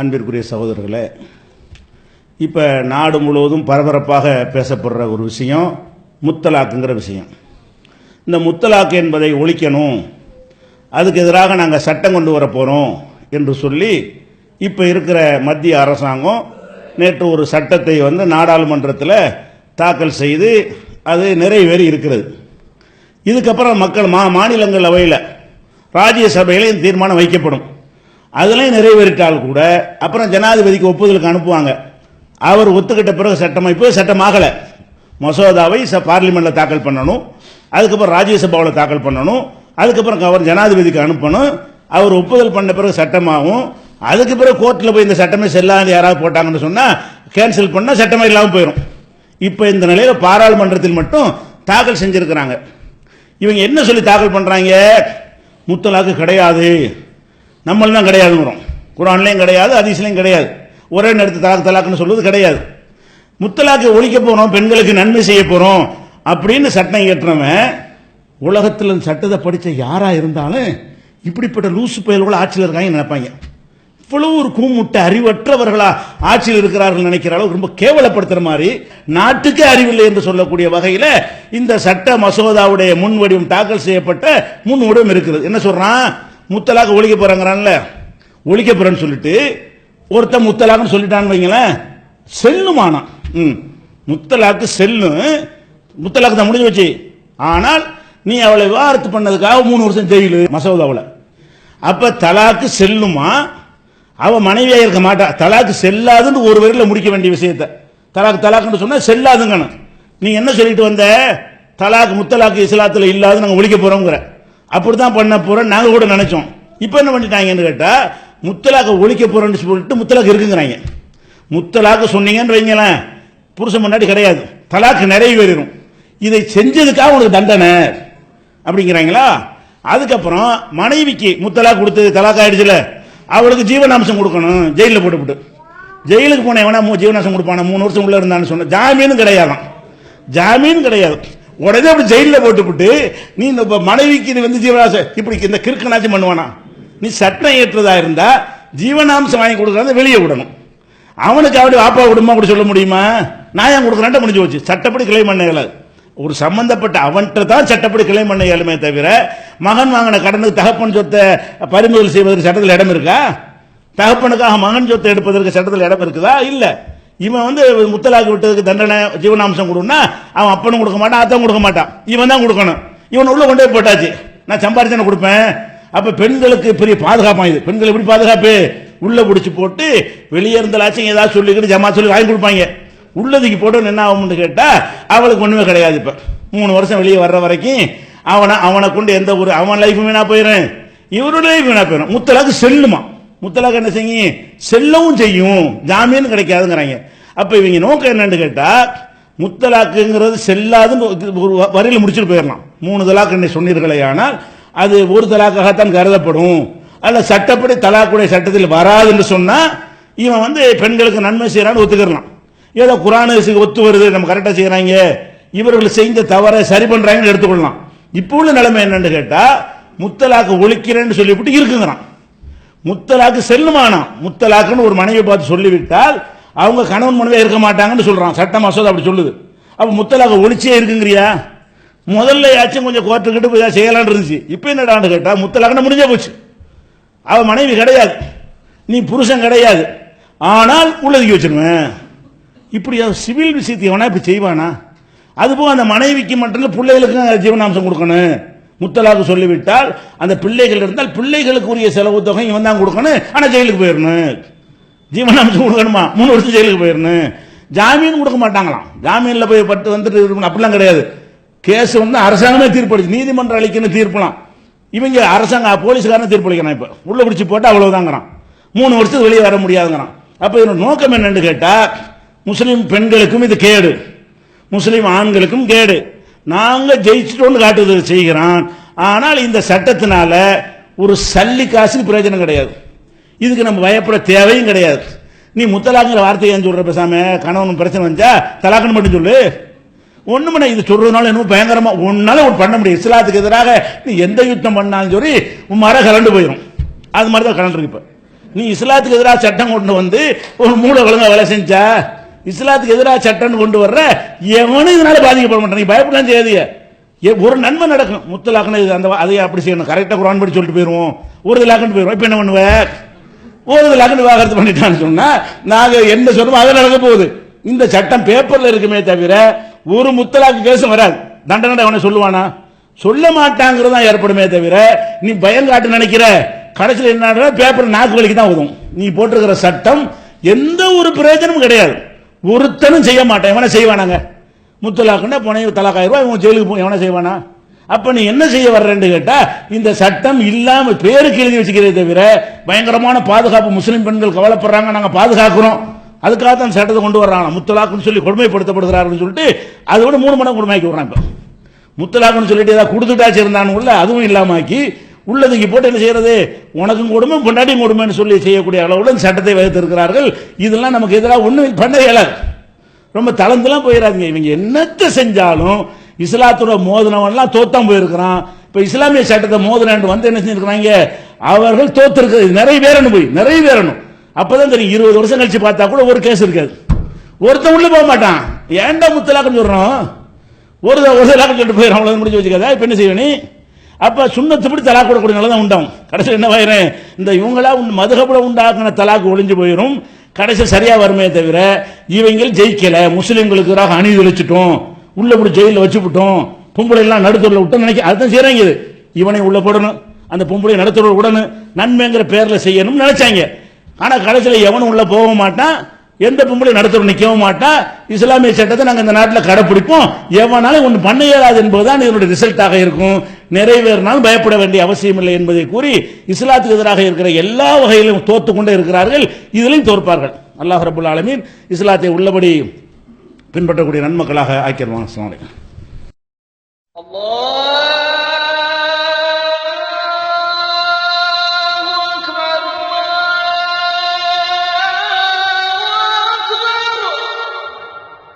அன்பிற்குரிய சகோதரர்களே இப்போ நாடு முழுவதும் பரபரப்பாக பேசப்படுற ஒரு விஷயம் முத்தலாக்குங்கிற விஷயம். இந்த முத்தலாக்கு என்பதை ஒழிக்கணும் அதுக்கு எதிராக நாங்கள் சட்டம் கொண்டு வர போகிறோம் என்று சொல்லி இப்போ இருக்கிற மத்திய அரசாங்கம் நேற்று ஒரு சட்டத்தை வந்து நாடாளுமன்றத்தில் தாக்கல் செய்து அது நிறைவேறி இருக்கிறது. இதுக்கப்புறம் மக்கள் மா மாநிலங்களவையில் ராஜ்யசபையில் இந்த தீர்மானம் வைக்கப்படும். அதெல்லாம் நிறைவேறிட்டால் கூட அப்புறம் ஜனாதிபதிக்கு ஒப்புதலுக்கு அனுப்புவாங்க. அவர் ஒத்துக்கிட்ட பிறகு சட்டமைப்பு சட்டமாகலை மசோதாவை ச பார்லிமெண்ட்டில் தாக்கல் பண்ணணும். அதுக்கப்புறம் ராஜ்யசபாவில் தாக்கல் பண்ணணும். அதுக்கப்புறம் அவர் ஜனாதிபதிக்கு அனுப்பணும். அவர் ஒப்புதல் பண்ண பிறகு சட்டமாகும். அதுக்கு பிறகு கோர்ட்டில் போய் இந்த சட்டமே செல்லாது யாராவது போட்டாங்கன்னு சொன்னால் கேன்சல் பண்ணால் சட்டமே இல்லாமல் போயிடும் இப்போ இந்த நிலையில் பாராளுமன்றத்தில் மட்டும் தாக்கல் செஞ்சிருக்கிறாங்க. இவங்க என்ன சொல்லி தாக்கல் பண்ணுறாங்க முத்தலாக்கு கிடையாது. நம்மள தான் கிடையாதுங்கிறோம். குரான்லேயும் கிடையாது அதிசலையும் கிடையாது. ஒரே நேரத்து தலாக் தலாக்குன்னு சொல்வது கிடையாது. முத்தலாக்கை ஒழிக்க போகிறோம் பெண்களுக்கு நன்மை செய்ய போகிறோம் அப்படின்னு சட்டம் இயற்றவன் உலகத்தில் இந்த சட்டத்தை படித்த யாராக இருந்தாலும் இப்படிப்பட்ட லூசு பயல்கள் ஆட்சியில் இருக்காங்க நினைப்பாங்க. இவ்வளவு ஒரு கூமுட்டை அறிவற்றவர்களா ஆட்சியில் இருக்கிறார்கள் நினைக்கிற அளவுக்கு ரொம்ப கேவலப்படுத்துகிற மாதிரி நாட்டுக்கே அறிவில்லை என்று சொல்லக்கூடிய வகையில் இந்த சட்ட மசோதாவுடைய முன் வடிவம் தாக்கல் செய்யப்பட்ட முன் வடிவம் இருக்குது. என்ன சொல்கிறான் முத்தலாக ஒழிக்க போறாங்கிறான்ல ஒழிக்க போறேன்னு சொல்லிட்டு ஒருத்தன் முத்தலாக்னு சொல்லிட்டான்னு வைங்களேன் செல்லுமானா. ம். முத்தலாக்கு செல்லும் முத்தலாக்கு தான் முடிஞ்சு வச்சு ஆனால் நீ அவளை விவாகரத்து பண்ணதுக்காக மூணு வருஷம் ஜெயிலு மசோதாவில். அப்போ தலாக்கு செல்லுமா? அவள் மனைவியாக இருக்க மாட்டா. தலாக்கு செல்லாதுன்னு ஒரு வரையில் முடிக்க வேண்டிய விஷயத்த. தலாக்கு தலாக்குன்னு சொன்னால் செல்லாதுங்கன்னு. நீ என்ன சொல்லிட்டு வந்த? தலாக்கு முத்தலாக்கு இஸ்லாத்தில் இல்லாது நாங்கள் ஒழிக்க போகிறோங்கிற அப்படி அப்படிதான் பண்ண போறோம் நாங்க கூட நினைச்சோம். இப்போ என்ன பண்ணிட்டாங்கன்னு கேட்டால் முத்தலாக்க ஒழிக்க போறோம்னு சொல்லிட்டு முத்தலாக்கு இருக்குங்கிறாங்க. முத்தலாக்கு சொன்னீங்கன்னு வைங்களேன் புருஷன் முன்னாடி கிடையாது. தலாக்கு நிறைவேறும் இதை செஞ்சதுக்காக உனக்கு தண்டனை அப்படிங்கிறாங்களா? அதுக்கப்புறம் மனைவிக்கு முத்தலா கொடுத்து தலாக் ஆயிடுச்சுல. அவளுக்கு ஜீவனாம்சம் கொடுக்கணும் ஜெயிலில் போட்டுவிட்டு ஜெயிலுக்கு போன எவனா மூ ஜீவனாம்சம் கொடுப்பான? மூணு வருஷம் உள்ள இருந்தான்னு சொன்ன. ஜாமீனும் கிடையாதான். ஜாமீன் கிடையாது. உடனே அப்படி ஜெயிலில் போட்டுவிட்டு நீ இந்த மனைவிக்கு நீ வந்து ஜீவராசன் இப்படி இந்த கிறுக்கனாச்சும் பண்ணுவானா? நீ சட்டம் ஏற்றதா இருந்தா ஜீவனாம்சம் வாங்கி கொடுக்குறத வெளியே விடணும். அவனுக்கு அப்படி வாப்பா விடுமா கூட சொல்ல முடியுமா? நான் ஏன் கொடுக்குறேன்ட்டு முடிஞ்சு போச்சு. சட்டப்படி கிளைம் பண்ண இயலாது. ஒரு சம்பந்தப்பட்ட அவன்கிட்ட தான் சட்டப்படி கிளைம் பண்ண இயலுமே தவிர மகன் வாங்கின கடனுக்கு தகப்பன் சொத்தை பறிமுதல் செய்வதற்கு சட்டத்தில் இடம் இருக்கா? தகப்பனுக்காக மகன் சொத்தை எடுப்பதற்கு சட்டத்தில் இடம் இருக்குதா? இல்லை. இவன் வந்து முத்தலாக்கு விட்டதுக்கு தண்டனை ஜீவனாம்சம் கொடுன்னா அவன் அப்பனும் கொடுக்க மாட்டான் அத்தவும் கொடுக்க மாட்டான். இவன் தான் கொடுக்கணும். இவன் உள்ள கொண்டு போய் போட்டாச்சு. நான் சம்பாரிச்சனை கொடுப்பேன். அப்ப பெண்களுக்கு பெரிய பாதுகாப்பாக இது. பெண்கள் எப்படி பாதுகாப்பு? உள்ள பிடிச்சி போட்டு வெளியே இருந்தாலாச்சும் ஏதாவது சொல்லிக்கிட்டு ஜமா சொல்லி வாங்கி கொடுப்பாங்க. உள்ளதுக்கு போட்டு என்ன ஆகும்னு கேட்டா அவளுக்கு ஒண்ணுமே கிடையாது இப்ப. மூணு வருஷம் வெளியே வர்ற வரைக்கும் அவனை அவனை கொண்டு எந்த ஒரு அவன் லைஃப் வீணா போயிடும் இவருடைய லைஃப் வீணா போயிடும் முத்தலாக்கு செல்லுமா? முத்தலாக்கு என்ன செய்யும் செல்லவும் செய்யும். ஜாமீன் கிடைக்காதுங்கிறாங்க. அப்போ இவங்க நோக்கம் என்னன்னு கேட்டா முத்தலாக்குங்கிறது செல்லாதுன்னு ஒரு வரையில் முடிச்சுட்டு போயிடலாம் மூணு தலாக்கு என்ன சொன்னீர்களே ஆனால் அது ஒரு தலாக்காகத்தான் கருதப்படும். அல்ல சட்டப்படி தலாக்குடைய சட்டத்தில் வராதுன்னு சொன்னால் இவன் வந்து பெண்களுக்கு நன்மை செய்கிறான்னு ஒத்துக்கிறலாம். ஏதோ குரானுக்கு ஒத்து வருது நம்ம கரெக்டாக செய்கிறாங்க இவர்கள் செய்த தவறை சரி பண்ணுறாங்கன்னு எடுத்துக்கொள்ளலாம். இப்போ உள்ள நிலைமை என்னன்னு கேட்டால் முத்தலாக்கு ஒழிக்கிறேன்னு சொல்லிவிட்டு இருக்குங்கிறான். முத்தலாக்கு செல்லுமானா முத்தலாக்குன்னு ஒரு மனைவி பார்த்து சொல்லிவிட்டால் அவங்க கணவன் மனைவியாக இருக்க மாட்டாங்கன்னு சொல்றான். சட்ட மசோதா அப்படி சொல்லுது. அப்ப முத்தலாக ஒழிச்சே இருக்குங்கிறியா? முதல்ல யாச்சும் கொஞ்சம் கோர்ட்டுக்கிட்டு போய் செய்யலாம்னு இருந்துச்சு. இப்போ என்னடான்னு கேட்டா முத்தலாக்குன்னு முடிஞ்சே போச்சு. அவ மனைவி கிடையாது. நீ புருஷன் கிடையாது. ஆனால் உள்ளதுக்கு வச்சிருவேன். இப்படி சிவில் விஷயத்தை எவனா இப்படி செய்வானா? அதுபோக அந்த மனைவிக்கு மட்டும் பிள்ளைகளுக்கும் ஜீவனாம்சம் கொடுக்கணும். முத்தலாக சொல்லிவிட்டால் அந்த பிள்ளைகள் இருந்தால் பிள்ளைகளுக்கு உரிய செலவு தொகை இவன் தான் கொடுக்கணும். ஆனால் ஜெயிலுக்கு போயிடணும் ஜீவனாம்சம் கொடுக்கணுமா? மூணு வருஷம் ஜெயிலுக்கு போயிடணும் ஜாமீன் கொடுக்க மாட்டாங்களாம். ஜாமீனில் போய் பட்டு வந்துட்டு இருக்கணும் அப்படிலாம் கிடையாது. கேஸ் வந்து அரசாங்கமே தீர்ப்பளிச்சு நீதிமன்றம் அளிக்கணும் தீர்ப்பலாம். இவங்க அரசாங்க போலீஸ்காரன் தீர்ப்பளிக்கிறான் இப்போ. உள்ள பிடிச்சி போட்டு அவ்வளவுதாங்கிறான். மூணு வருஷத்துக்கு வெளியே வர முடியாதுங்கிறான். அப்போ இதோட நோக்கம் என்னன்னு கேட்டால் முஸ்லீம் பெண்களுக்கும் இது கேடு. முஸ்லீம் ஆண்களுக்கும் கேடு. நாங்கள் ஜெயிச்சிட்டோன்னு காட்டுவது செய்கிறான். ஆனால் இந்த சட்டத்தினால ஒரு சல்லி காசுக்கு பிரயோஜனம் கிடையாது. இதுக்கு நம்ம பயப்பட தேவையும் கிடையாது. நீ முத்தலாங்கிற வார்த்தையை ஏன் சொல்ற பேசாம? கணவன் பிரச்சனை வந்தா தலாக்குன்னு மட்டும் சொல்லு. ஒண்ணுமே இது சொல்றதுனால இன்னும் பயங்கரமா ஒன்னால ஒரு பண்ண முடியும். இஸ்லாத்துக்கு எதிராக நீ எந்த யுத்தம் பண்ணாலும் சொல்லி உன் மர கலண்டு போயிடும் அது மாதிரி தான் கலண்டு இப்போ. நீ இஸ்லாத்துக்கு எதிராக சட்டம் கொண்டு வந்து ஒரு மூளை ஒழுங்கா வேலை செஞ்சா இஸ்லாத்துக்கு எதிராக சட்டம் கொண்டு வர்ற எவனும் இதனால பாதிக்கப்பட மாட்டான். நீ பயப்படலாம் செய்யாதீங்க. ஒரு நன்மை நடக்கும் முத்தலாக்குன்னு அந்த அதை அப்படி செய்யணும். கரெக்டாக குரான் படி சொல்லிட்டு போயிடுவோம் ஒரு லாக்குன்னு போயிடுவோம் இப்போ என்ன பண்ணுவ? ஒரு லாக்குன்னு விவாகரத்து பண்ணிட்டான்னு சொன்னால் நாங்கள் என்ன சொல்றோமோ அதை நடக்க போகுது. இந்த சட்டம் பேப்பரில் இருக்குமே தவிர ஒரு முத்தலாக்கு கேஸும் வராது. தண்டனை அவனை சொல்லுவானா? சொல்ல மாட்டாங்கிறது தான் ஏற்படுமே தவிர நீ பயம் காட்டு நினைக்கிற. கடைசியில் என்ன பேப்பர் நாக்கு வலிக்கு தான் உதவும் நீ போட்டிருக்கிற சட்டம் எந்த ஒரு பிரயோஜனமும் கிடையாது. ஒருத்தனும் செய்ய மாட்டேன். இவனை செய்வானாங்க. முத்தலாக்குன்னா புனைவு தலாக்காயிரம் இவன் ஜெயிலுக்கு போய் எவனை செய்வானா? அப்ப நீ என்ன செய்ய வர்றேன்னு கேட்டா இந்த சட்டம் இல்லாம பேருக்கு எழுதி வச்சுக்கிறதே தவிர பயங்கரமான பாதுகாப்பு முஸ்லீம் பெண்கள் கவலைப்படுறாங்க நாங்க பாதுகாக்கிறோம். அதுக்காக தான் சட்டத்தை கொண்டு வர்றாங்க முத்தலாக்குன்னு சொல்லி கொடுமைப்படுத்தப்படுகிறாருன்னு சொல்லிட்டு அதை விட மூணு மணம் கொடுமையாக்கி விடுறாங்க. முத்தலாக்குன்னு சொல்லிட்டு ஏதாவது கொடுத்துட்டாச்சு இருந்தானுங்கள அதுவும் இல்லாமாக்கி உள்ளதுக்கு போட்டு என்ன செய்யறது? உனக்கும் கொடுமை பொண்டாட்டியும் கொடுமைன்னு சொல்லி செய்யக்கூடிய அளவுல சட்டத்தை வகுத்திருக்கிறார்கள் இதெல்லாம் நமக்கு எதிராக ஒன்றும் பண்ண இயலாது ரொம்ப தளர்ந்துலாம் போயிடாதீங்க இவங்க என்னத்தை செஞ்சாலும் இஸ்லாத்தோட மோதினவன்லாம் தோத்தான் போயிருக்கிறான். இப்போ இஸ்லாமிய சட்டத்தை மோதினாண்டு வந்து என்ன செஞ்சிருக்கிறாங்க? அவர்கள் தோத்துருக்கிறது. நிறைய பேரணும் போய் நிறைய பேரணும் அப்போதான் தெரியும் இருபது வருஷம் கழிச்சு பார்த்தா கூட ஒரு கேஸ் இருக்காது. ஒருத்தன் உள்ள போக மாட்டான். ஏன்டா முத்தலாக்கம் சொல்கிறோம் ஒரு ஒரு தலாக்கம் சொல்லிட்டு போயிடும் அவ்வளோ முடிஞ்சு வச்சுக்காதா இப்போ என்ன செய்வ அப்போ சுண்ணத்துப்படி தலாக் கூடக்கூடிய நிலை தான் உண்டாகும். கடைசியில் என்ன ஆயிரும்? இந்த இவங்களா உன் மதுகப்பட உண்டாக்குன தலாக்கு ஒளிஞ்சு போயிடும் கடைசி சரியா வருமே தவிர இவங்கள் ஜெயிக்கல முஸ்லீம்களுக்கு எதிராக அநீதி இழைச்சிட்டோம் உள்ள போய் ஜெயிலில் வச்சுவிட்டோம் பொம்பளை எல்லாம் நடுத்தூரில் விட்டோம் நினைக்க அதுதான் செய்றாங்க இது. இவனை உள்ள போடணும் அந்த பொம்பளை நடுத்தூரில் உடனே நன்மைங்கிற பேரில் செய்யணும்னு நினைச்சாங்க. ஆனால் கடைசியில் எவனும் உள்ள போக மாட்டான் எந்த பொம்பளை நடத்துறோம் நிற்கவும் மாட்டா. இஸ்லாமிய சட்டத்தை நாங்கள் இந்த நாட்டில் கடைப்பிடிப்போம். எவனாலும் ஒன்று பண்ண இயலாது என்பதுதான் இதனுடைய ரிசல்ட்டாக இருக்கும். நிறைவேறினால் பயப்பட வேண்டிய அவசியம் இல்லை என்பதை கூறி இஸ்லாத்துக்கு எதிராக இருக்கிற எல்லா வகையிலும் தோத்து கொண்டே இருக்கிறார்கள். இதிலையும் தோற்பார்கள். அல்லாஹ் ரபுல் ஆலமீன் இஸ்லாத்தை உள்ளபடி பின்பற்றக்கூடிய நன்மக்களாக ஆக்கிடுவாங்க அல்லாஹ்!